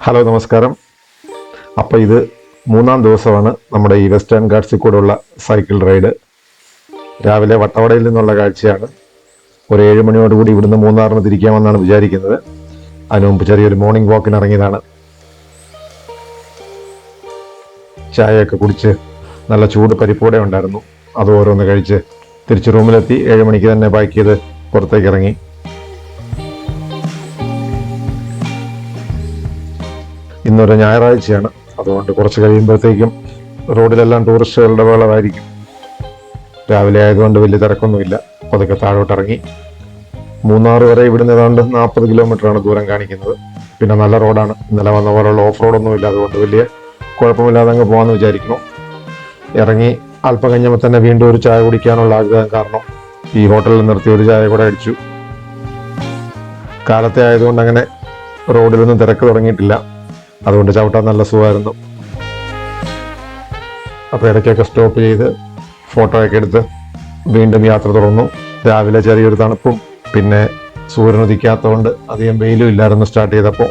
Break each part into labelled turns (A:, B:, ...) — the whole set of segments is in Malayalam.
A: ഹലോ നമസ്കാരം. അപ്പോൾ ഇത് മൂന്നാം ദിവസമാണ് നമ്മുടെ ഈ വെസ്റ്റേൺ ഗാർഡ്സിൽ കൂടെയുള്ള സൈക്കിൾ റൈഡ് രാവിലെ വട്ടവടയിൽ നിന്നുള്ള കാഴ്ചയാണ്. ഒരു ഏഴ് മണിയോടുകൂടി ഇവിടുന്ന് മൂന്നാറിന് തിരിക്കാമെന്നാണ് വിചാരിക്കുന്നത്. അതിനു മുമ്പ് ചെറിയൊരു മോർണിംഗ് വാക്കിന് ഇറങ്ങിയതാണ്. ചായയൊക്കെ കുടിച്ച് നല്ല ചൂട് പരിപ്പോടെ ഉണ്ടായിരുന്നു. അത് ഓരോന്ന് കഴിച്ച് തിരിച്ച് റൂമിലെത്തി ഏഴ് മണിക്ക് തന്നെ പാക്ക് ചെയ്ത് പുറത്തേക്ക് ഇറങ്ങി. ഇന്നൊരു ഞായറാഴ്ചയാണ്. അതുകൊണ്ട് കുറച്ച് കഴിയുമ്പോഴത്തേക്കും റോഡിലെല്ലാം ടൂറിസ്റ്റുകളുടെ വേളമായിരിക്കും രാവിലെ ആയതുകൊണ്ട് വലിയ തിരക്കൊന്നുമില്ല. പതുക്കെ താഴോട്ട് ഇറങ്ങി മൂന്നാർ വരെ ഇവിടുന്ന് ഏതാണ്ട് നാൽപ്പത് കിലോമീറ്ററാണ് ദൂരം കാണിക്കുന്നത്. പിന്നെ നല്ല റോഡാണ്. ഇന്നലെ വന്ന പോലുള്ള ഓഫ് റോഡൊന്നുമില്ല. അതുകൊണ്ട് വലിയ കുഴപ്പമില്ലാതെ അങ്ങ് പോകാമെന്ന് വിചാരിക്കുന്നു. ഇറങ്ങി അല്പം കഴിഞ്ഞപ്പോൾ തന്നെ വീണ്ടും ഒരു ചായ കുടിക്കാനുള്ള ആഗ്രഹം കാരണം ഈ ഹോട്ടലിൽ നിർത്തി ഒരു ചായ കൂടെ അടിച്ചു. കാലത്തെ ആയതുകൊണ്ട് അങ്ങനെ റോഡിലൊന്നും തിരക്ക് തുടങ്ങിയിട്ടില്ല. അതുകൊണ്ട് ചവിട്ടാൻ നല്ല സുഖമായിരുന്നു. അപ്പോൾ ഇടയ്ക്കൊക്കെ സ്റ്റോപ്പ് ചെയ്ത് ഫോട്ടോയൊക്കെ എടുത്ത് വീണ്ടും യാത്ര തുടർന്നു. രാവിലെ ചെറിയൊരു തണുപ്പും പിന്നെ സൂര്യനുദിക്കാത്തതുകൊണ്ട് അധികം വെയിലും ഇല്ലായിരുന്നു സ്റ്റാർട്ട് ചെയ്തപ്പോൾ.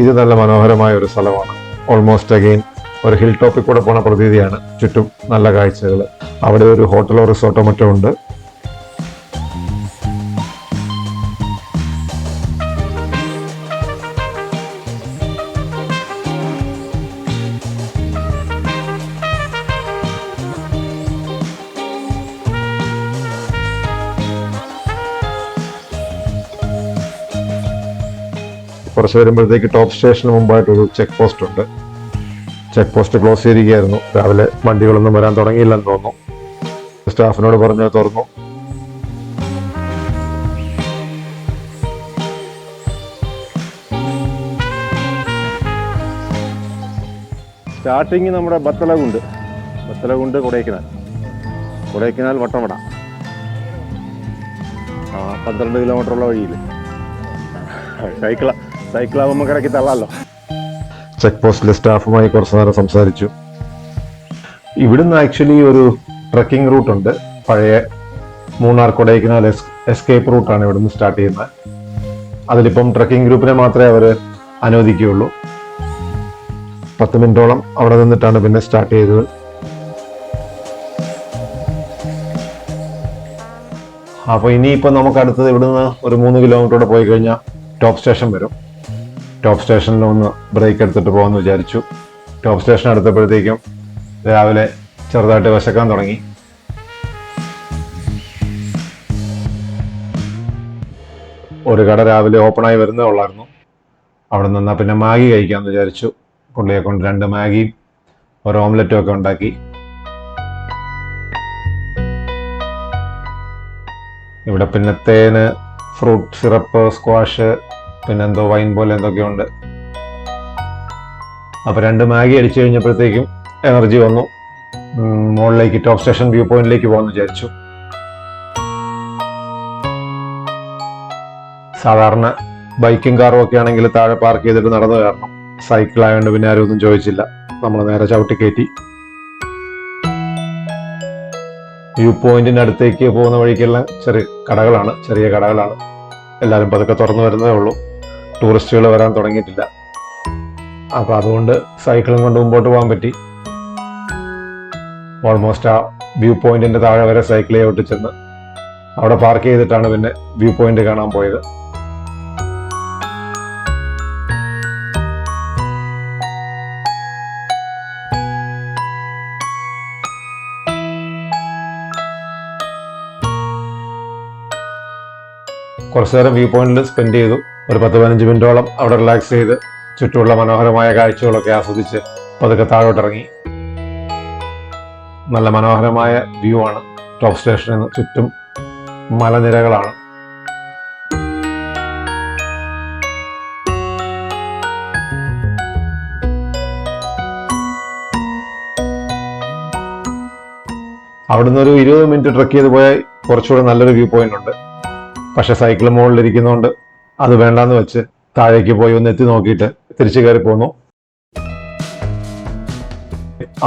A: ഇത് നല്ല മനോഹരമായ ഒരു സ്ഥലമാണ്. ഓൾമോസ്റ്റ് അഗെയിൻ ഒരു ഹിൽ ടോപ്പിൽ കൂടെ പോണ പ്രതീതിയാണ്. ചുറ്റും നല്ല കാഴ്ചകൾ അവിടെ ഒരു ഹോട്ടലോ റിസോർട്ടോ മറ്റോ ഉണ്ട്. കുറച്ച് വരുമ്പോഴത്തേക്ക് ടോപ്പ് സ്റ്റേഷന് മുമ്പായിട്ടൊരു ചെക്ക് പോസ്റ്റ് ഉണ്ട്. ചെക്ക് പോസ്റ്റ് ക്ലോസ് ചെയ്തിരിക്കുകയായിരുന്നു. രാവിലെ വണ്ടികളൊന്നും വരാൻ തുടങ്ങിയില്ലെന്ന് തോന്നുന്നു. സ്റ്റാഫിനോട് പറഞ്ഞ് തുറന്നു. സ്റ്റാർട്ടിങ് നമ്മുടെ ബത്തലകുണ്ട്. ബത്തലകുണ്ട് കൊടൈക്കനാൽ. കൊടൈക്കനാൽ വട്ടമട ആ പന്ത്രണ്ട് കിലോമീറ്ററുള്ള വഴിയിൽ സൈക്കിള സൈക്കിളാവുമ്പോൾ കിടക്കി തള്ളാലോ. ചെക്ക് പോസ്റ്റിലെ സ്റ്റാഫുമായി കുറച്ചു നേരം സംസാരിച്ചു. ഇവിടുന്ന് ആക്ച്വലി ഒരു ട്രക്കിംഗ് റൂട്ട് ഉണ്ട്. പഴയ മൂന്നാർ കൊടൈക്കനാൽ എസ്കേപ്പ് റൂട്ടാണ് ഇവിടുന്ന് സ്റ്റാർട്ട് ചെയ്യുന്നത്. അതിലിപ്പം ട്രക്കിംഗ് ഗ്രൂപ്പിനെ മാത്രമേ അവർ അനുവദിക്കുകയുള്ളൂ. പത്ത് മിനിറ്റോളം അവിടെ നിന്നിട്ടാണ് പിന്നെ സ്റ്റാർട്ട് ചെയ്തത്. അപ്പോൾ ഇനിയിപ്പോൾ നമുക്ക് അടുത്തത് ഇവിടുന്ന് ഒരു മൂന്ന് കിലോമീറ്ററോടെ പോയി കഴിഞ്ഞാൽ ടോപ്പ് സ്റ്റേഷൻ വരും. ടോപ്പ് സ്റ്റേഷനിൽ ഒന്ന് ബ്രേക്ക് എടുത്തിട്ട് പോകാമെന്ന് വിചാരിച്ചു. ടോപ്പ് സ്റ്റേഷൻ എടുത്തപ്പോഴത്തേക്കും രാവിലെ ചെറുതായിട്ട് വിശക്കാൻ തുടങ്ങി. ഒരു കട രാവിലെ ഓപ്പണായി വരുന്നേ ഉള്ളായിരുന്നു. അവിടെ നിന്നാൽ പിന്നെ മാഗി കഴിക്കാമെന്ന് വിചാരിച്ചു. പുള്ളിയെ കൊണ്ട് രണ്ട് മാഗിയും ഒരു ഓംലെറ്റും ഒക്കെ ഉണ്ടാക്കി. ഇവിടെ പിന്നെ തേന് ഫ്രൂട്ട് സിറപ്പ് സ്ക്വാഷ് പിന്നെ എന്തോ വൈൻ പോലെ എന്തൊക്കെയുണ്ട്. അപ്പോൾ രണ്ട് മാഗി അടിച്ചു കഴിഞ്ഞപ്പോഴത്തേക്കും എനർജി വന്നു. മുകളിലേക്ക് ടോപ്പ് സ്റ്റേഷൻ വ്യൂ പോയിന്റിലേക്ക് പോകാമെന്ന് വിചാരിച്ചു. സാധാരണ ബൈക്കും കാറും ഒക്കെ ആണെങ്കിൽ താഴെ പാർക്ക് ചെയ്തിട്ട് നടന്നു കയറണം. സൈക്കിൾ ആയതുകൊണ്ട് പിന്നെ ആരും ഒന്നും ചോദിച്ചില്ല. നമ്മൾ നേരെ ചവിട്ടി കയറ്റി. വ്യൂ പോയിന്റിന്റെ അടുത്തേക്ക് പോകുന്ന വഴിക്കുള്ള ചെറിയ കടകളാണ് ചെറിയ കടകളാണ്. എല്ലാവരും പതുക്കെ തുറന്നു വരുന്നതേ ഉള്ളൂ. ടൂറിസ്റ്റുകൾ വരാൻ തുടങ്ങിയിട്ടില്ല. അപ്പോൾ അതുകൊണ്ട് സൈക്കിളും കൊണ്ട് മുമ്പോട്ട് പോകാൻ പറ്റി. ഓൾമോസ്റ്റ് ആ വ്യൂ പോയിന്റിന്റെ താഴെ വരെ സൈക്കിൾ ചവിട്ടി ചെന്ന് അവിടെ പാർക്ക് ചെയ്തിട്ടാണ് പിന്നെ വ്യൂ പോയിന്റ് കാണാൻ പോയത്. കുറച്ചു നേരം വ്യൂ പോയിന്റിൽ സ്പെൻഡ് ചെയ്തു. ഒരു പത്ത് പതിനഞ്ച് മിനിറ്റോളം അവിടെ റിലാക്സ് ചെയ്ത് ചുറ്റുമുള്ള മനോഹരമായ കാഴ്ചകളൊക്കെ ആസ്വദിച്ച് പതുക്കെ താഴോട്ട് ഇറങ്ങി നല്ല മനോഹരമായ വ്യൂ ആണ്. ടോപ്പ് സ്റ്റേഷനിൽ നിന്ന് ചുറ്റും മലനിരകളാണ്. അവിടുന്ന് ഒരു ഇരുപത് മിനിറ്റ് ട്രക്ക് ചെയ്ത് പോയാൽ കുറച്ചുകൂടെ നല്ലൊരു വ്യൂ പോയിന്റ് ഉണ്ട്. പക്ഷെ സൈക്കിൾ മുകളിലിരിക്കുന്നതുകൊണ്ട് അത് വേണ്ടാന്ന് വെച്ച് താഴേക്ക് പോയി ഒന്ന് എത്തി നോക്കിയിട്ട് തിരിച്ചു കയറി പോന്നു.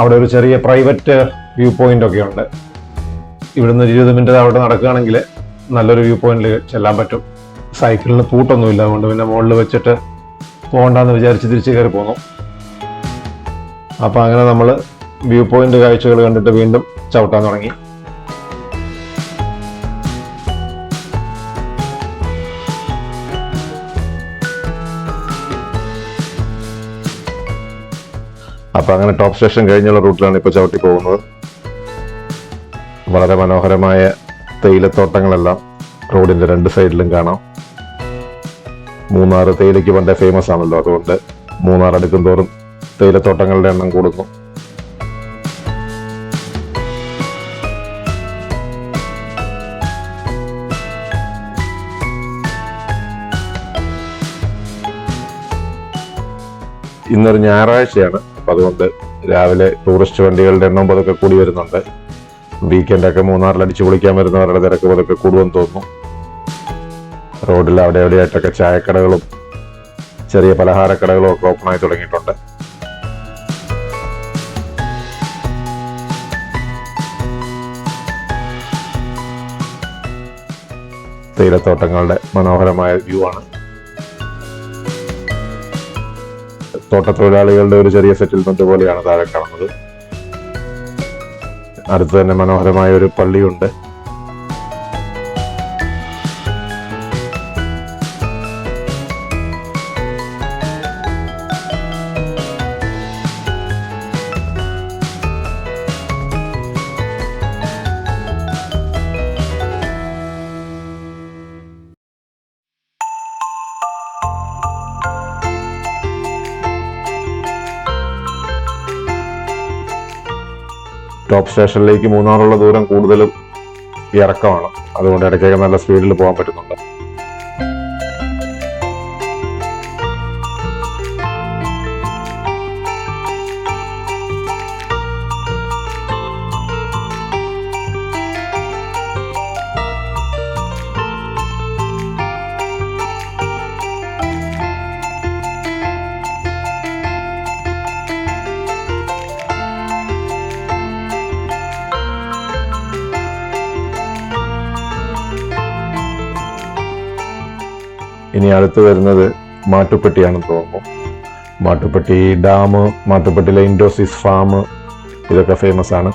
A: അവിടെ ഒരു ചെറിയ പ്രൈവറ്റ് വ്യൂ പോയിന്റ് ഒക്കെ ഉണ്ട്. ഇവിടുന്ന് ഇരുപത് മിനിറ്റ് അവിടെ നടക്കുകയാണെങ്കിൽ നല്ലൊരു വ്യൂ പോയിന്റിൽ ചെല്ലാൻ പറ്റും. സൈക്കിളിന് പൂട്ടൊന്നുമില്ല അതുകൊണ്ട് പിന്നെ മുകളിൽ വെച്ചിട്ട് പോകണ്ടെന്ന് വിചാരിച്ച് തിരിച്ചു കയറി പോന്നു. അപ്പം അങ്ങനെ നമ്മൾ വ്യൂ പോയിന്റ് കാഴ്ചകൾ കണ്ടിട്ട് വീണ്ടും ചവിട്ടാൻ തുടങ്ങി. അപ്പം അങ്ങനെ ടോപ്പ് സ്റ്റേഷൻ കഴിഞ്ഞുള്ള റൂട്ടിലാണ് ഇപ്പോൾ ചവിട്ടി പോകുന്നത്. വളരെ മനോഹരമായ തേയിലത്തോട്ടങ്ങളെല്ലാം റോഡിന്റെ രണ്ട് സൈഡിലും കാണാം. മൂന്നാർ തേയിലയ്ക്ക് പണ്ടേ ഫേമസ് ആണല്ലോ അതുകൊണ്ട് മൂന്നാർ അടുക്കും തോറും തേയിലത്തോട്ടങ്ങളുടെ എണ്ണം കൂടുന്നു. ഇന്നൊരു ഞായറാഴ്ചയാണ്. അപ്പൊ അതുകൊണ്ട് രാവിലെ ടൂറിസ്റ്റ് വണ്ടികളുടെ എണ്ണം പതുക്കെ കൂടി വരുന്നുണ്ട്. വീക്കെൻഡൊക്കെ മൂന്നാറിൽ അടിച്ചു കുളിക്കാൻ വരുന്നവരുടെ തിരക്ക് പതുക്കെ കൂടുമെന്ന് തോന്നുന്നു. റോഡിൽ അവിടെ എവിടെയായിട്ടൊക്കെ ചായക്കടകളും ചെറിയ പലഹാരക്കടകളും ഒക്കെ ഓപ്പണായി തുടങ്ങിയിട്ടുണ്ട്. തേയിലത്തോട്ടങ്ങളുടെ മനോഹരമായ വ്യൂ ആണ്. തോട്ടത്തൊഴിലാളികളുടെ ഒരു ചെറിയ സെറ്റിൽമെന്റ് പോലെയാണ് താഴെ കാണുന്നത്. അടുത്ത് തന്നെ മനോഹരമായ ഒരു പള്ളിയുണ്ട്. ടോപ്പ് സ്റ്റേഷനിലേക്ക് മൂന്നാറുള്ള ദൂരം കൂടുതലും ഇറക്കമാണ്. അതുകൊണ്ട് ഇടയ്ക്കൊക്കെ നല്ല സ്പീഡിൽ പോകാൻ പറ്റുന്നുണ്ട്. ഇനി അടുത്ത് വരുന്നത് മാട്ടുപ്പെട്ടിയാണെന്ന് തോന്നുന്നു. മാട്ടുപ്പെട്ടി ഡാം മാട്ടുപ്പെട്ടിയിലെ ഇൻഡോസിസ് ഫാം ഇതൊക്കെ ഫേമസ് ആണ്.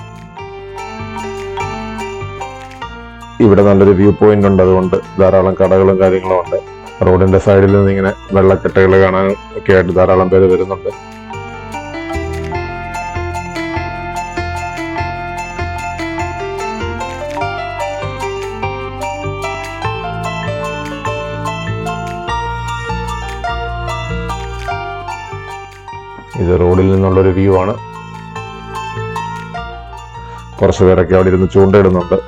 A: ഇവിടെ നല്ലൊരു വ്യൂ പോയിന്റ് ഉണ്ട് അതുകൊണ്ട് ധാരാളം കടകളും കാര്യങ്ങളും ഉണ്ട്. റോഡിന്റെ സൈഡിൽ നിന്ന് ഇങ്ങനെ വെള്ളക്കെട്ടുകൾ കാണാൻ ഒക്കെ ആയിട്ട് ധാരാളം പേര് വരുന്നുണ്ട്. ഇത് റോഡിൽ നിന്നുള്ളൊരു വ്യൂ ആണ്. കുറച്ച് പേരൊക്കെ അവിടെ ഇരുന്ന് ചൂണ്ടയിടുന്നുണ്ട്.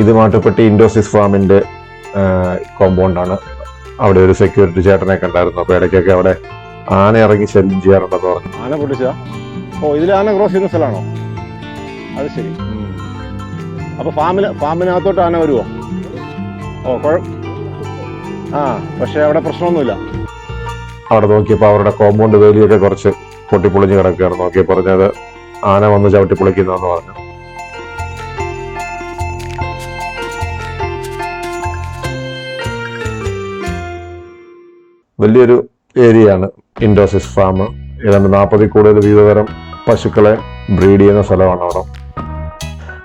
A: ഇത് മാട്ടുപ്പെട്ടി ഇൻഡോസിസ് ഫാമിന്റെ കോമ്പൗണ്ടാണ് അവിടെ ഒരു സെക്യൂരിറ്റി ചേട്ടനെ കണ്ടായിരുന്നു. അപ്പൊ ഇടയ്ക്കൊക്കെ അവിടെ ആന ഇറങ്ങി ശല്യം ചെയ്യാറുണ്ടെന്ന് പറഞ്ഞു.
B: ആന പൊട്ടിച്ചാ ഓ ഇതിൽ ആന ക്രോസ് ചെയ്യുന്ന സ്ഥലമാണോ? അത് ശരി. അപ്പൊ ഫാമിന് ഫാമിനകത്തോട്ട് ആന വരുമോ ഓ കുഴ ആ പക്ഷെ അവിടെ പ്രശ്നമൊന്നുമില്ല.
A: അവിടെ നോക്കിയപ്പോൾ അവരുടെ കോമ്പൗണ്ട് വേലിയൊക്കെ കുറച്ച് പൊട്ടിപ്പൊളിഞ്ഞ് കിടക്കുകയാണ്. നോക്കിയപ്പോൾ പറഞ്ഞത് ആന വന്ന് ചവിട്ടി പൊളിക്കുന്നതെന്ന് പറഞ്ഞു. വലിയൊരു ഏരിയയാണ് ഇൻഡോസിസ് ഫാം. ഏതാണ്ട് നാൽപ്പതിൽ കൂടുതൽ വിവിധതരം പശുക്കളെ ബ്രീഡ് ചെയ്യുന്ന സ്ഥലമാണ് അവിടെ.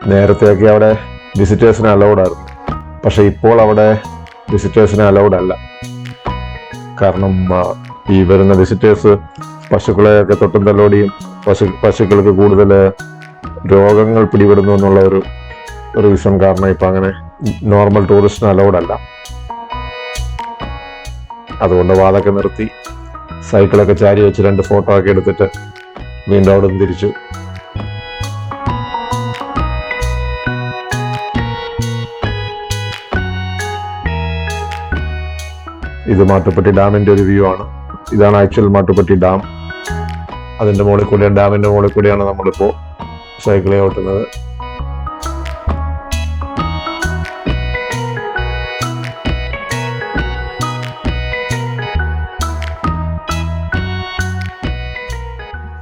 A: നേരത്തെയൊക്കെ അവിടെ വിസിറ്റേഴ്സിന് അലൗഡായിരുന്നു പക്ഷെ ഇപ്പോൾ അവിടെ വിസിറ്റേഴ്സിന് അലൗഡ് അല്ല. കാരണം ഈ വരുന്ന വിസിറ്റേഴ്സ് പശുക്കളെയൊക്കെ തൊട്ടും തലോടിയും പശു പശുക്കൾക്ക് കൂടുതൽ രോഗങ്ങൾ പിടിപെടുന്നു എന്നുള്ള ഒരു റീസൺ കാരണം ഇപ്പം അങ്ങനെ നോർമൽ ടൂറിസ്റ്റിന് അലൗഡ് അല്ല. അതുകൊണ്ട് വാതൊക്കെ നിർത്തി സൈക്കിളൊക്കെ ചാരി വെച്ച് രണ്ട് ഫോട്ടോ ഒക്കെ എടുത്തിട്ട് വീണ്ടും അവിടെ നിന്ന് തിരിച്ചു. ഇത് മാട്ടുപ്പെട്ടി ഡാമിന്റെ ഒരു വ്യൂ ആണ്. ഇതാണ് ആക്ച്വൽ മാട്ടുപ്പെട്ടി ഡാം. അതിന്റെ മുകളിൽ കൂടെ ഡാമിന്റെ മുകളിൽ കൂടിയാണ് നമ്മളിപ്പോ സൈക്കിളെ ഓട്ടുന്നത്.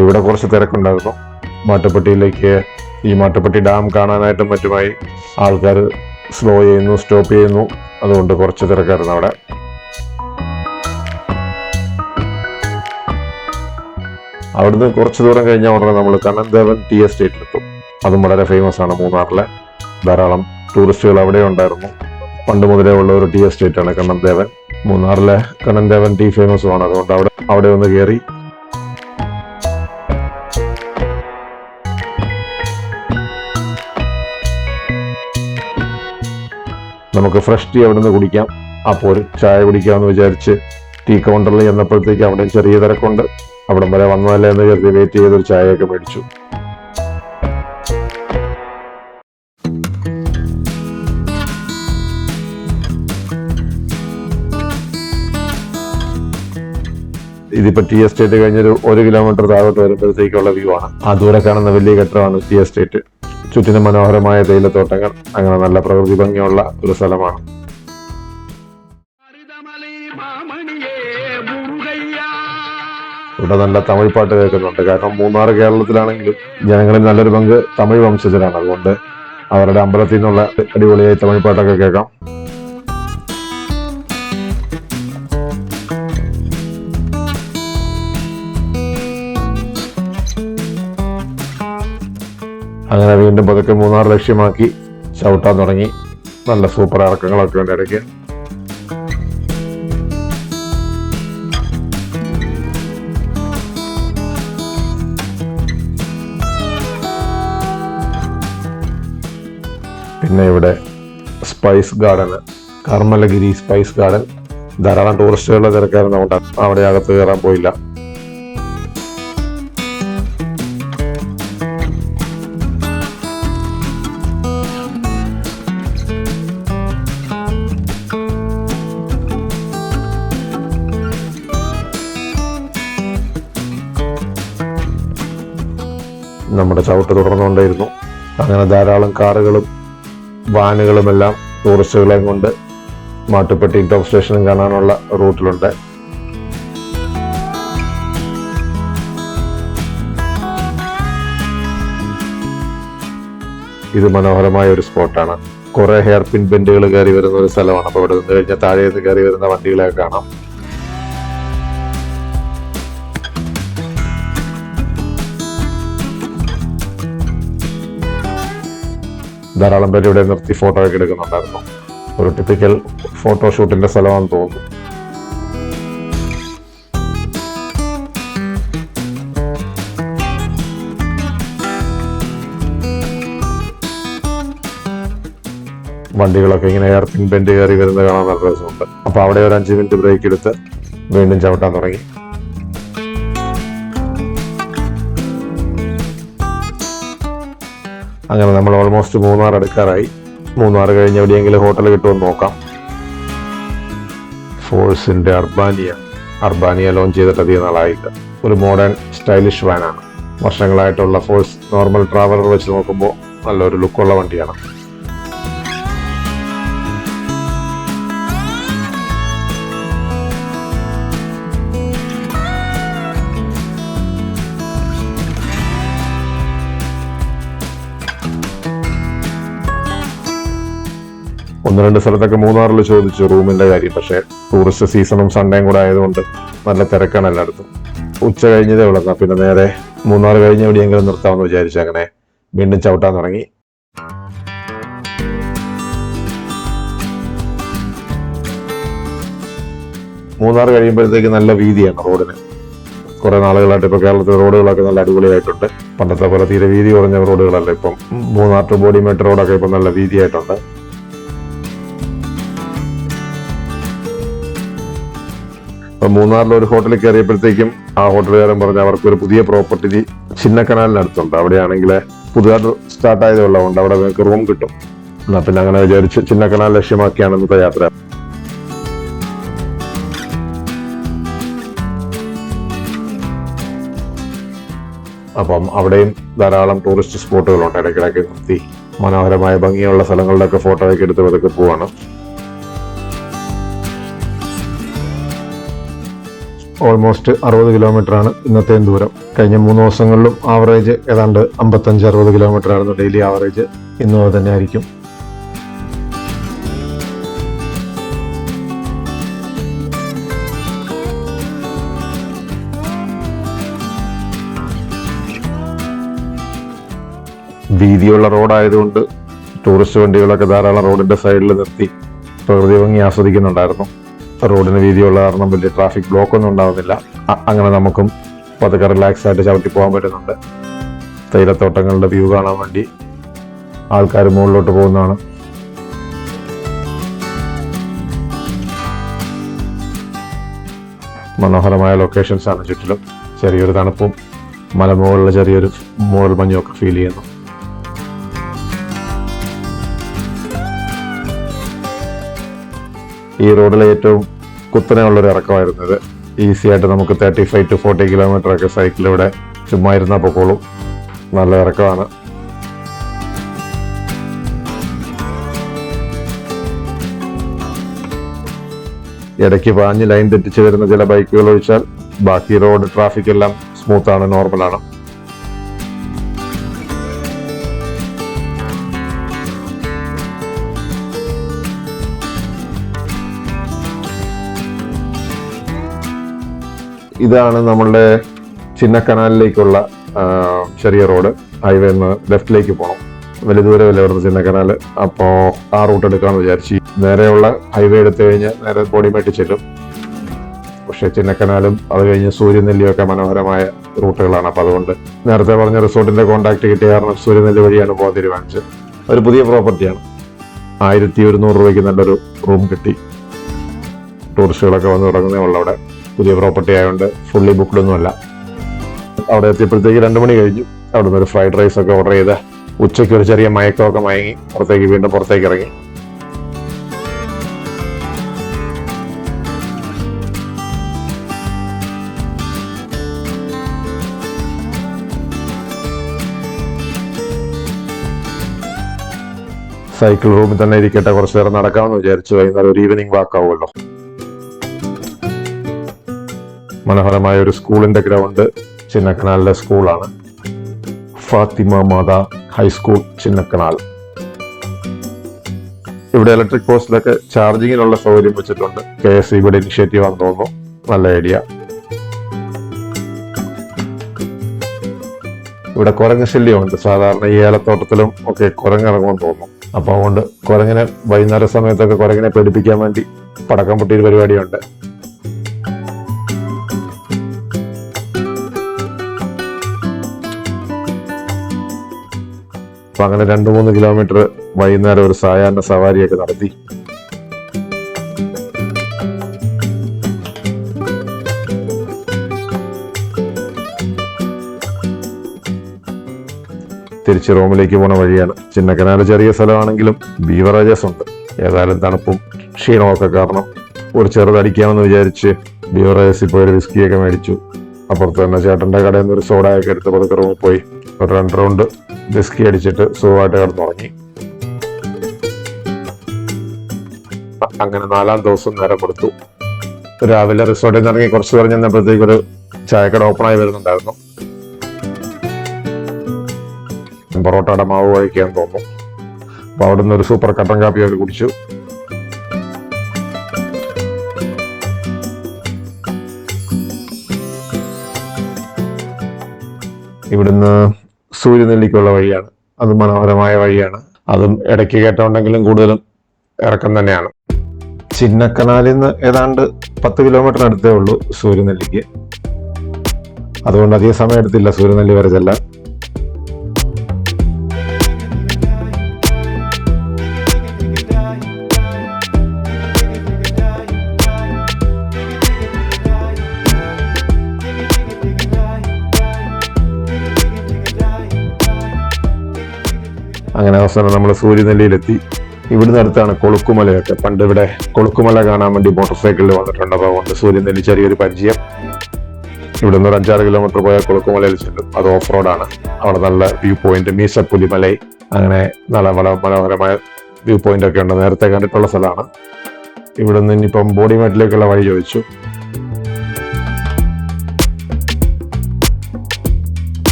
A: ഇവിടെ കുറച്ച് തിരക്കുണ്ടായിരുന്നു. മാട്ടുപ്പെട്ടിയിലേക്ക് ഈ മാട്ടുപ്പെട്ടി ഡാം കാണാനായിട്ടും മറ്റുമായി ആൾക്കാർ സ്ലോ ചെയ്യുന്നു സ്റ്റോപ്പ് ചെയ്യുന്നു. അതുകൊണ്ട് കുറച്ച് തിരക്കായിരുന്നു അവിടെ. അവിടുന്ന് കുറച്ച് ദൂരം കഴിഞ്ഞാൽ ഉടനെ നമ്മൾ കണ്ണൻദേവൻ ടി എസ്റ്റേറ്റിലെത്തും അതും വളരെ ഫേമസ് ആണ് മൂന്നാറിലെ. ധാരാളം ടൂറിസ്റ്റുകൾ അവിടെ ഉണ്ടായിരുന്നു. പണ്ട് മുതലേ ഉള്ള ഒരു ടീ എസ്റ്റേറ്റ് ആണ് കണ്ണൻദേവൻ. മൂന്നാറിലെ കണ്ണൻദേവൻ ടീ ഫേമസും ആണ്. അതുകൊണ്ട് അവിടെ അവിടെ ഒന്ന് കയറി നമുക്ക് ഫ്രഷ് ടീ അവിടെ നിന്ന് കുടിക്കാം അപ്പോൾ ചായ കുടിക്കാമെന്ന് വിചാരിച്ച് ടീ കൗണ്ടറിൽ ചെന്നപ്പോഴത്തേക്ക് അവിടെ ചെറിയ തിരക്കുണ്ട്. അവിടം വരെ വന്നതല്ലേ എന്ന് കരുതി വെയിറ്റ് ചെയ്തൊരു ചായയൊക്കെ മേടിച്ചു. ഇതിപ്പോ ടി എസ്റ്റേറ്റ് കഴിഞ്ഞൊരു ഒരു കിലോമീറ്റർ താഴോട്ട് വരുമ്പോഴത്തേക്കുള്ള വ്യൂ ആണ്. ആ ദൂരെ കാണുന്ന വലിയ കെട്ടിടമാണ് ടി എസ്റ്റേറ്റ്. ചുറ്റിനും മനോഹരമായ തേയിലത്തോട്ടങ്ങൾ. അങ്ങനെ നല്ല പ്രകൃതി ഭംഗിയുള്ള ഒരു സ്ഥലമാണ്. ഇവിടെ നല്ല തമിഴ് പാട്ട് കേൾക്കുന്നുണ്ട്. കാരണം മൂന്നാർ കേരളത്തിലാണെങ്കിലും ജനങ്ങളിൽ നല്ലൊരു പങ്ക് തമിഴ് വംശജരാണ്. അതുകൊണ്ട് അവരുടെ അമ്പലത്തിൽ നിന്നുള്ള അടിപൊളിയായി തമിഴ് പാട്ടൊക്കെ കേൾക്കാം. അങ്ങനെ വീണ്ടും പതുക്കെ മൂന്നാർ ലക്ഷ്യമാക്കി ചവിട്ടാൻ തുടങ്ങി. നല്ല സൂപ്പർ ഇറക്കങ്ങളൊക്കെ ഉണ്ട് ഇടയ്ക്ക്. പിന്നെ ഇവിടെ spice garden Karmalagiri spice garden ധാരാളം ടൂറിസ്റ്റുകളുടെ തിരക്കായിരുന്നു. അതുകൊണ്ട് അവിടെ അകത്ത് കയറാൻ പോയില്ല. നമ്മുടെ ചവിട്ട് തുടർന്നുകൊണ്ടേയിരുന്നു. അങ്ങനെ ധാരാളം കാറുകളും വാനുകളുമെല്ലാം ടൂറിസ്റ്റുകളെയും കൊണ്ട് മാട്ടുപ്പെട്ടി ടോപ്പ് സ്റ്റേഷനും കാണാനുള്ള റൂട്ടിലുണ്ട്. ഇത് മനോഹരമായ ഒരു സ്പോട്ടാണ്. കുറെ ഹെയർ പിൻ ബെൻഡുകൾ കയറി വരുന്ന ഒരു സ്ഥലമാണ്. അപ്പോൾ ഇവിടെ നിന്ന് കഴിഞ്ഞാൽ താഴെ നിന്ന് കയറി വരുന്ന വണ്ടികളെ കാണാം. ധാരാളം പേര് ഇവിടെ നിർത്തി ഫോട്ടോ ഒക്കെ എടുക്കുന്നുണ്ടായിരുന്നു. ഒരു ടിപ്പിക്കൽ ഫോട്ടോഷൂട്ടിന്റെ സ്ഥലമാണെന്ന് തോന്നുന്നു. വണ്ടികളൊക്കെ ഇങ്ങനെ എയർപിൻ ബെൻഡ് കയറി വരുന്നത് കാണാൻ നല്ല രസമുണ്ട്. അപ്പൊ അവിടെ ഒരു അഞ്ച് മിനിറ്റ് ബ്രേക്ക് എടുത്ത് വീണ്ടും ചവിട്ടാൻ തുടങ്ങി. അങ്ങനെ നമ്മൾ ഓൾമോസ്റ്റ് മൂന്നാർ എടുക്കാറായി മൂന്നാർ കഴിഞ്ഞ് എവിടെയെങ്കിലും ഹോട്ടൽ കിട്ടുമെന്ന് നോക്കാം. ഫോഴ്സിന്റെ അർബാനിയ. അർബാനിയ ലോഞ്ച് ചെയ്തിട്ട് അധികം നാളായില്ല. ഒരു മോഡേൺ സ്റ്റൈലിഷ് വാനാണ് വർഷങ്ങളായിട്ടുള്ള ഫോഴ്സ് നോർമൽ ട്രാവലർ വെച്ച് നോക്കുമ്പോൾ നല്ലൊരു ലുക്കുള്ള വണ്ടിയാണ്. ഒന്ന് രണ്ട് സ്ഥലത്തൊക്കെ മൂന്നാറിൽ ചോദിച്ചു റൂമിന്റെ കാര്യം. പക്ഷേ ടൂറിസ്റ്റ് സീസണും സൺഡേയും കൂടെ ആയതുകൊണ്ട് നല്ല തിരക്കാണ് എല്ലായിടത്തും. ഉച്ച കഴിഞ്ഞതേ ഉള്ളൂ. പിന്നെ നേരെ മൂന്നാർ കഴിഞ്ഞ് എവിടെയെങ്കിലും നിർത്താമെന്ന് വിചാരിച്ചു. അങ്ങനെ വീണ്ടും ചവിട്ടാൻ തുടങ്ങി. മൂന്നാർ കഴിയുമ്പോഴത്തേക്ക് നല്ല വീതിയാണ് റോഡിന്. കുറെ നാളുകളായിട്ട് ഇപ്പൊ കേരളത്തിൽ റോഡുകളൊക്കെ നല്ല അടിപൊളിയായിട്ടുണ്ട്. പണ്ടത്തെ പോലെ തീരെ വീതി കുറഞ്ഞ റോഡുകളല്ല. ഇപ്പം മൂന്നാർ ടു ബോഡി മെട്രോ റോഡൊക്കെ ഇപ്പം നല്ല വീതിയായിട്ടുണ്ട്. മൂന്നാറിൽ ഒരു ഹോട്ടലിൽ കയറിയപ്പോഴത്തേക്കും ആ ഹോട്ടലുകാരൻ പറഞ്ഞ അവർക്ക് ഒരു പുതിയ പ്രോപ്പർട്ടി ചിന്നക്കനാലിനടുത്തുണ്ട്. അവിടെയാണെങ്കിൽ പുതുതായിട്ട് സ്റ്റാർട്ട് ഉള്ളതുകൊണ്ട് അവിടെ നിങ്ങൾക്ക് റൂം കിട്ടും. എന്നാ പിന്നെ അങ്ങനെ വിചാരിച്ച് ചിന്നക്കനാൽ ലക്ഷ്യമാക്കിയാണ് ഇന്നത്തെ യാത്ര. അപ്പം അവിടെയും ധാരാളം ടൂറിസ്റ്റ് സ്പോട്ടുകളുണ്ട് ഇടയ്ക്കിടയ്ക്ക് നിർത്തി മനോഹരമായ ഭംഗിയുള്ള സ്ഥലങ്ങളുടെയൊക്കെ ഫോട്ടോയൊക്കെ എടുത്ത് പതുക്കെ പോവാണ്. ഓൾമോസ്റ്റ് അറുപത് കിലോമീറ്റർ ആണ് ഇന്നത്തെ ദൂരം. കഴിഞ്ഞ മൂന്ന് ദിവസങ്ങളിലും ആവറേജ് ഏതാണ്ട് അമ്പത്തഞ്ച് അറുപത് കിലോമീറ്റർ ആയിരുന്നു ഡെയിലി ആവറേജ് ഇന്നും അത് തന്നെ ആയിരിക്കും വീതിയുള്ള റോഡായതുകൊണ്ട് ടൂറിസ്റ്റ് വണ്ടികളൊക്കെ ധാരാളം റോഡിന്റെ സൈഡിൽ നിർത്തി പ്രകൃതി ഭംഗി ആസ്വദിക്കുന്നുണ്ടായിരുന്നു. റോഡിന് വീതിയുള്ള കാരണം വലിയ ട്രാഫിക് ബ്ലോക്ക് ഒന്നും ഉണ്ടാവുന്നില്ല. അങ്ങനെ നമുക്കും പതുക്കെ റിലാക്സ് ആയിട്ട് ചവിട്ടി പോകാൻ പറ്റുന്നുണ്ട്. തേയിലത്തോട്ടങ്ങളുടെ വ്യൂ കാണാൻ വേണ്ടി ആൾക്കാർ മുകളിലോട്ട് പോകുന്നതാണ്. മനോഹരമായ ലൊക്കേഷൻസ് ആണ് ചുറ്റിലും. ചെറിയൊരു തണുപ്പും മലമുകളിലെ ചെറിയൊരു മൂടൽ മഞ്ഞും ഒക്കെ ഫീൽ ചെയ്യുന്നു. ഈ റോഡിലെ ഏറ്റവും കുത്തനെയുള്ളൊരു ഇറക്കമായിരുന്നു ഇത്. ഈസി ആയിട്ട് നമുക്ക് thirty five to forty kilometre ഒക്കെ സൈക്കിളിലൂടെ ചുമ്മാ ഇരുന്നാൽ പൊക്കോളും. നല്ല ഇറക്കമാണ്. ഇടയ്ക്ക് പാഞ്ഞ് ലൈൻ തെറ്റിച്ച് വരുന്ന ചില ബൈക്കുകൾ ഒഴിച്ചാൽ ബാക്കി റോഡ് ട്രാഫിക് എല്ലാം സ്മൂത്താണ് നോർമലാണ് ഇതാണ് നമ്മളുടെ ചിന്നക്കനാലിലേക്കുള്ള ചെറിയ റോഡ്. ഹൈവേ നിന്ന് ലെഫ്റ്റിലേക്ക് പോകണം വലിയ വില വരുന്ന ചിന്നക്കനാൽ അപ്പോൾ ആ റൂട്ട് എടുക്കാമെന്ന് വിചാരിച്ചു നേരെയുള്ള ഹൈവേ എടുത്തു കഴിഞ്ഞാൽ നേരെ ബോഡിമേട്ട് ചെല്ലും. പക്ഷേ ചിന്നക്കനാലും അത് കഴിഞ്ഞ് സൂര്യനെല്ലിയൊക്കെ മനോഹരമായ റൂട്ടുകളാണ്. അപ്പോൾ അതുകൊണ്ട് നേരത്തെ പറഞ്ഞ റിസോർട്ടിന്റെ കോൺടാക്ട് കിട്ടിയ കാരണം സൂര്യനെല്ലി വഴിയാണ് പോകാൻ തീരുമാനിച്ചത്. ഒരു പുതിയ പ്രോപ്പർട്ടിയാണ്. ആയിരത്തി ഒരുന്നൂറ് രൂപയ്ക്ക് നല്ലൊരു റൂം കിട്ടി. ടൂറിസ്റ്റുകളൊക്കെ വന്ന് തുടങ്ങുന്നേ ഉള്ളൂ അവിടെ. പുതിയ പ്രോപ്പർട്ടി ആയതുകൊണ്ട് ഫുള്ളി ബുക്ക്ഡ് ഒന്നുമല്ല. അവിടെ എത്തിയപ്പോഴത്തേക്ക് രണ്ട് മണി കഴിഞ്ഞു. അവിടെ നിന്ന് ഒരു ഫ്രൈഡ് റൈസ് ഒക്കെ ഓർഡർ ചെയ്ത് ഉച്ചയ്ക്ക് ഒരു ചെറിയ മയക്കമൊക്കെ മയങ്ങി പുറത്തേക്ക് വീണ്ടും പുറത്തേക്ക് ഇറങ്ങി. സൈക്കിൾ റൂമിൽ തന്നെ ഇരിക്കട്ടെ കുറച്ചു നേരം നടക്കാമെന്ന് വിചാരിച്ചു വൈകുന്നേരം ഒരു ഈവനിങ് വാക്ക് ആവുമല്ലോ. മനോഹരമായ ഒരു സ്കൂളിന്റെ ഗ്രൗണ്ട് ചിന്നക്കനാലിലെ സ്കൂളാണ്. Fatima Mata high school Chinnakanal. ഇവിടെ ഇലക്ട്രിക് പോസ്റ്റിലൊക്കെ ചാർജിങ്ങിനുള്ള സൗകര്യം വെച്ചിട്ടുണ്ട്. കെ എസ് സിയുടെ ഇനിഷ്യേറ്റീവ് ആണെന്ന് തോന്നുന്നു. നല്ല ഐഡിയ ഇവിടെ കുരങ്ങ് ശല്യമുണ്ട്. സാധാരണ ഈ ഏലത്തോട്ടത്തിലും ഒക്കെ കുരങ്ങിറങ്ങുമെന്ന് തോന്നുന്നു. അപ്പോൾ അതുകൊണ്ട് കുരങ്ങിനെ വൈകുന്നേര സമയത്തൊക്കെ കുരങ്ങിനെ പേടിപ്പിക്കാൻ വേണ്ടി പടക്കം പൊട്ടിയൊരു പരിപാടിയുണ്ട്. അപ്പൊ അങ്ങനെ രണ്ട് മൂന്ന് കിലോമീറ്റർ വൈകുന്നേരം ഒരു സായാഹ്ന സവാരിയൊക്കെ നടത്തി. തിരിച്ച് റോമിലേക്ക് പോണ വഴിയാണ്. ചിന്നക്കനാല് ചെറിയ സ്ഥലമാണെങ്കിലും ബീവറേജസ് ഉണ്ട് ഏതായാലും തണുപ്പും ക്ഷീണമൊക്കെ കാരണം ഒരു ചെറുതടിക്കാമെന്ന് വിചാരിച്ച് ബീവറേജസിൽ പോയി ഒരു വിസ്കിയൊക്കെ മേടിച്ചു. അപ്പുറത്ത് തന്നെ ചേട്ടന്റെ കടയിൽ നിന്ന് ഒരു സോഡയൊക്കെ എടുത്ത് പതുക്കെ റൂമിൽ പോയി. ഒരു രണ്ട് റൗണ്ട് വിസ്കി അടിച്ചിട്ട് സുഖമായിട്ട് കിടന്നുറങ്ങി. അങ്ങനെ നാലാം ദിവസം നേരം കൊടുത്തു. രാവിലെ റിസോർട്ടിൽ നിന്ന് ഇറങ്ങി കുറച്ച് പേർ ചെന്നപ്പോഴത്തേക്ക് ഒരു ചായക്കട ആയി വരുന്നുണ്ടായിരുന്നു. പൊറോട്ടയുടെ മാവ് കഴിക്കാൻ തോന്നുന്നു. അപ്പൊ അവിടുന്ന് ഒരു സൂപ്പർ കട്ടൻ കാപ്പി അവർ കുടിച്ചു. ഇവിടുന്ന് സൂര്യനെല്ലിക്കുള്ള വഴിയാണ്. അത് മനോഹരമായ വഴിയാണ്. അതും ഇടയ്ക്ക് കേട്ടോണ്ടെങ്കിലും കൂടുതലും ഇറക്കം തന്നെയാണ്. ചിന്നക്കനാലിൽ നിന്ന് ഏതാണ്ട് പത്ത് കിലോമീറ്റർ അടുത്തേ ഉള്ളൂ സൂര്യനെല്ലിക്ക്. അതുകൊണ്ട് അധിക സമയം എടുത്തില്ല സൂര്യനെല്ലി വരെ ചെല്ലാൻ. അങ്ങനെ അവസാനം നമ്മൾ സൂര്യനെല്ലിയിലെത്തി. ഇവിടുന്ന് അടുത്താണ് കൊളുക്കുമലയൊക്കെ. പണ്ട് ഇവിടെ കൊളുക്കുമല കാണാൻ വേണ്ടി മോട്ടോർ സൈക്കിളിൽ വന്നിട്ടുണ്ട്. അപ്പോൾ അതുകൊണ്ട് സൂര്യനെല്ലി ചെറിയൊരു പരിചയം. ഇവിടെ നിന്ന് ഒരു അഞ്ചാറ് കിലോമീറ്റർ പോയാൽ കൊളുക്കുമലയിൽ ചെല്ലും. അത് ഓഫ് റോഡാണ് അവിടെ നല്ല വ്യൂ പോയിന്റ് മീസപ്പുലിമലൈ അങ്ങനെ നല്ല വളരെ മനോഹരമായ വ്യൂ പോയിന്റ് ഒക്കെ ഉണ്ട്. നേരത്തെ കണ്ടിട്ടുള്ള സ്ഥലമാണ്. ഇവിടെ നിന്ന് ഇനിയിപ്പം ബോഡി ബോഡിമേട്ടിലേക്കുള്ള വഴി ചോദിച്ചു.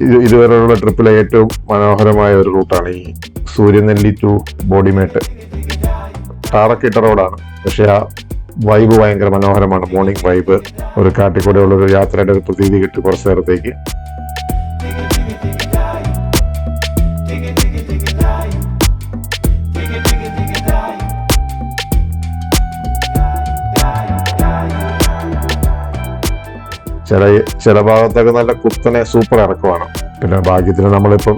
A: ഇതുവരെയുള്ള ട്രിപ്പിലെ ഏറ്റവും മനോഹരമായ ഒരു റൂട്ടാണ് ഈ സൂര്യനെല്ലി ടു ബോഡിമേട്ട് ടാറക്കിട്ട റോഡാണ്. പക്ഷെ ആ വൈബ് ഭയങ്കര മനോഹരമാണ്. മോർണിംഗ് വൈബ് ഒരു കാട്ടിക്കൂടെയുള്ള ഒരു യാത്രയുടെ ഒരു പ്രതീതി കിട്ടി കുറച്ച് നേരത്തേക്ക്. ചില ചില ഭാഗത്തൊക്കെ നല്ല കുത്തനെ സൂപ്പർ ഇറക്കമാണ്. പിന്നെ ഭാഗ്യത്തിന് നമ്മളിപ്പം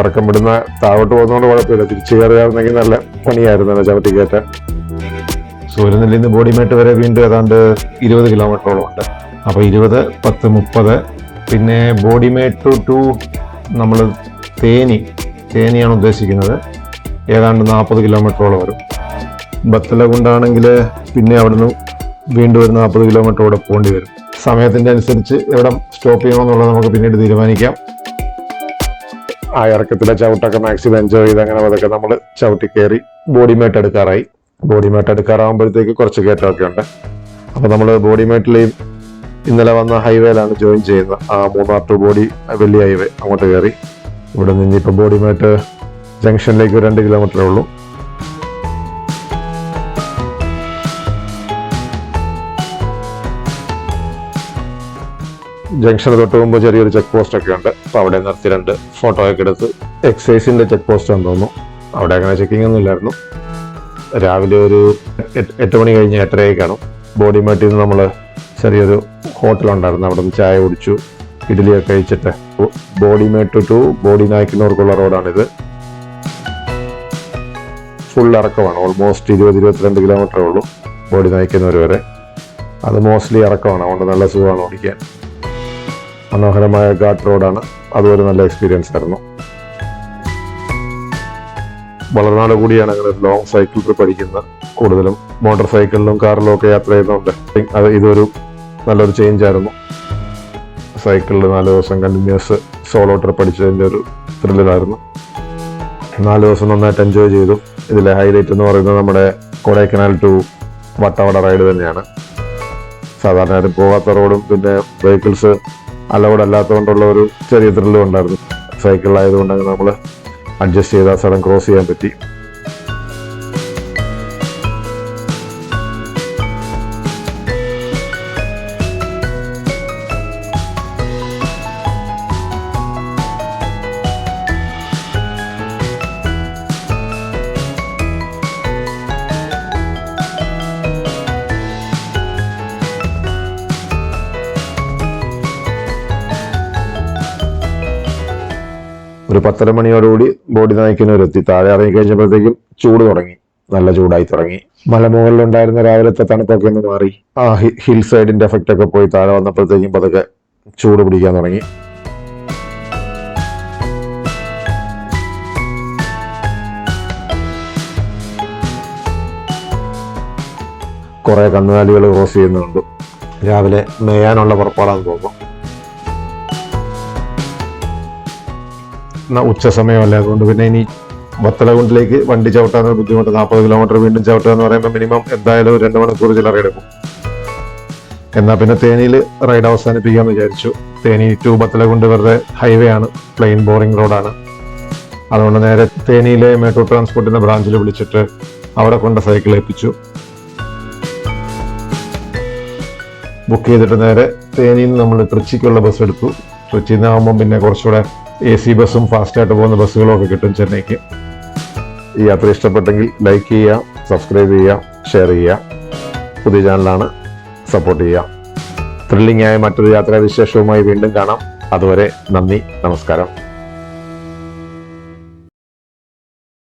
A: ഇറക്കം വിടുന്ന താഴോട്ട് പോകുന്നതുകൊണ്ട് കുഴപ്പമില്ല. തിരിച്ചു കയറുകയായിരുന്നെങ്കിൽ നല്ല പണിയായിരുന്നു ചവിട്ടി കയറ്റാൻ. സൂര്യനെല്ലിൽ നിന്ന് ബോഡിമേട്ട് വരെ വീണ്ടും ഏതാണ്ട് ഇരുപത് കിലോമീറ്ററോളം ഉണ്ട്. അപ്പോൾ ഇരുപത് പത്ത് മുപ്പത് പിന്നെ ബോഡിമേട്ട് ടു നമ്മൾ തേനി തേനിയാണ് ഉദ്ദേശിക്കുന്നത്. ഏതാണ്ട് നാൽപ്പത് കിലോമീറ്ററോളം വരും. ബത്തല കൊണ്ടാണെങ്കിൽ പിന്നെ അവിടുന്ന് വീണ്ടും ഒരു നാൽപ്പത് കിലോമീറ്റർ കൂടെ പോകേണ്ടി വരും. സമയത്തിന്റെ അനുസരിച്ച് എവിടെ സ്റ്റോപ്പ് ചെയ്യണമെന്നുള്ളത് നമുക്ക് പിന്നീട് തീരുമാനിക്കാം. ആ ഇറക്കത്തിലെ ചവിട്ടൊക്കെ മാക്സിമം എൻജോയ് ചെയ്ത് അങ്ങനെ അതൊക്കെ നമ്മൾ ചവിട്ടി കയറി ബോഡി മേട്ട് എടുക്കാറായി. ബോഡി മേട്ട് എടുക്കാറാകുമ്പോഴത്തേക്ക് കുറച്ച് കയറ്റമൊക്കെ ഉണ്ട്. അപ്പോൾ നമ്മൾ ബോഡി മേട്ടിലെയും ഇന്നലെ വന്ന ഹൈവേയിലാണ് ജോയിൻ ചെയ്യുന്നത്. ആ മൂന്നാർ ടു ബോഡി വലിയ ഹൈവേ അങ്ങോട്ട് കയറി. ഇവിടെ നിന്ന് ഇപ്പോൾ ബോഡി മേട്ട് ജംഗ്ഷനിലേക്ക് രണ്ട് കിലോമീറ്ററേ ഉള്ളൂ. ജംഗ്ഷന് തൊട്ട് മുമ്പ് ചെറിയൊരു ചെക്ക് പോസ്റ്റ് ഒക്കെ ഉണ്ട്. അപ്പൊ അവിടെ നിർത്തി രണ്ട് ഫോട്ടോ ഒക്കെ എടുത്ത് എക്സൈസിന്റെ ചെക്ക് പോസ്റ്റ് ആണെന്ന് തോന്നുന്നു. അവിടെ അങ്ങനെ ചെക്കിംഗ് ഒന്നും ഇല്ലായിരുന്നു. രാവിലെ ഒരു എട്ട് മണി കഴിഞ്ഞ് എട്ടരയൊക്കെയാണ് ബോഡി മാറ്റിൽ നിന്ന് നമ്മൾ ചെറിയൊരു ഹോട്ടലുണ്ടായിരുന്നു അവിടെ നിന്ന് ചായ കുടിച്ചു ഇഡ്ഡലിയൊക്കെ കഴിച്ചിട്ട്. ബോഡി മേട്ട് ടു ബോഡി നായ്ക്കുന്നവർക്കുള്ള റോഡാണിത്. ഫുൾ ഇറക്കമാണ്. ഓൾമോസ്റ്റ് ഇരുപത് ഇരുപത്തിരണ്ട് കിലോമീറ്ററേ ഉള്ളൂ. ബോഡി നായ്ക്കുന്നവർ വരെ. അത് മോസ്റ്റ്ലി ഇറക്കമാണ്. അതുകൊണ്ട് നല്ല സുഖമാണ് ഓടിക്കാൻ. മനോഹരമായ ഘാട്ട് റോഡാണ്. അതൊരു നല്ല എക്സ്പീരിയൻസ് ആയിരുന്നു. വളർനാട് കൂടിയാണ് ഞങ്ങൾ ലോങ് സൈക്കിൾ ട്രിപ്പ് അടിക്കുന്നത്. കൂടുതലും മോട്ടോർ സൈക്കിളിലും കാറിലും ഒക്കെ യാത്ര ചെയ്യുന്നുണ്ട് അത് ഇതൊരു നല്ലൊരു ചേഞ്ച് ആയിരുന്നു. സൈക്കിളിൽ നാല് ദിവസം കണ്ടിന്യൂസ് സോളോ ട്രിപ്പ് അടിച്ചതിന്റെ ഒരു ത്രില്ലിലായിരുന്നു നാല് ദിവസം നന്നായിട്ട് എൻജോയ് ചെയ്തു. ഇതിലെ ഹൈലൈറ്റ് എന്ന് പറയുന്നത് നമ്മുടെ കൊടൈക്കനാൽ ടു വട്ടവട റൈഡ് തന്നെയാണ്. സാധാരണ പോകാത്ത റോഡും പിന്നെ വെഹിക്കിൾസ് അലൗഡ് അല്ലാത്തതുകൊണ്ടുള്ള ഒരു ചെറിയ ത്രില്ലും ഉണ്ടായിരുന്നു. സൈക്കിളിലായതുകൊണ്ട് നമ്മൾ അഡ്ജസ്റ്റ് ചെയ്ത് ആ സ്ഥലം ക്രോസ് ചെയ്യാൻ പറ്റി. ഒരു പത്തര മണിയോടുകൂടി ബോഡി നയിക്കുന്നവരെത്തി താഴെ ഇറങ്ങി കഴിഞ്ഞപ്പോഴത്തേക്കും ചൂട് തുടങ്ങി. നല്ല ചൂടായി തുടങ്ങി. മലമുകളിലുണ്ടായിരുന്ന രാവിലത്തെ തണുപ്പൊക്കെ ഒന്ന് മാറി. ആ ഹിൽ സൈഡിന്റെ എഫക്റ്റ് ഒക്കെ പോയി താഴെ വന്നപ്പോഴത്തേക്കും പതുക്കെ ചൂട് പിടിക്കാൻ തുടങ്ങി. കുറേ കന്നുകാലികൾ ക്രോസ് ചെയ്യുന്നുണ്ട്. രാവിലെ മേയാനുള്ള പുറപ്പാടാന്ന് തോന്നുന്നു. ഉച്ച സമയമല്ല അതുകൊണ്ട് പിന്നെ ഇനി വത്തലകുണ്ടിലേക്ക് വണ്ടി ചവിട്ടാൻ ഒരു ബുദ്ധിമുട്ട് നാൽപ്പത് കിലോമീറ്റർ വീണ്ടും ചവിട്ടുക എന്ന് പറയുമ്പോൾ മിനിമം എന്തായാലും രണ്ട് മണിക്കൂർ ചില്ലറ എടുക്കും. എന്നാൽ പിന്നെ തേനിയിൽ റൈഡ് അവസാനിപ്പിക്കാമെന്ന് വിചാരിച്ചു. തേനി ടു വത്തലകുണ്ട് വെറുതെ ഹൈവേ ആണ് പ്ലെയിൻ ബോറിംഗ് റോഡാണ് അതുകൊണ്ട് നേരെ തേനിയിലെ മെട്രോ ട്രാൻസ്പോർട്ടിന്റെ ബ്രാഞ്ചിൽ വിളിച്ചിട്ട് അവിടെ കൊണ്ട് സൈക്കിൾ ഏൽപ്പിച്ചു. ബുക്ക് ചെയ്തിട്ട് നേരെ തേനിയിൽ നിന്ന് നമ്മൾ ട്രിച്ചിക്കുള്ള ബസ് എടുത്തു. ട്രിച്ചിയിൽ പിന്നെ കുറച്ചുകൂടെ എ സി ബസ്സും ഫാസ്റ്റായിട്ട് പോകുന്ന ബസ്സുകളും ഒക്കെ കിട്ടും ചെന്നൈക്ക്. ഈ യാത്ര ഇഷ്ടപ്പെട്ടെങ്കിൽ ലൈക്ക് ചെയ്യുക സബ്സ്ക്രൈബ് ചെയ്യുക ഷെയർ ചെയ്യുക. പുതിയ ചാനലാണ് സപ്പോർട്ട് ചെയ്യുക. ത്രില്ലിംഗ് ആയ മറ്റൊരു യാത്രാ വിശേഷവുമായി വീണ്ടും കാണാം. അതുവരെ നന്ദി നമസ്കാരം.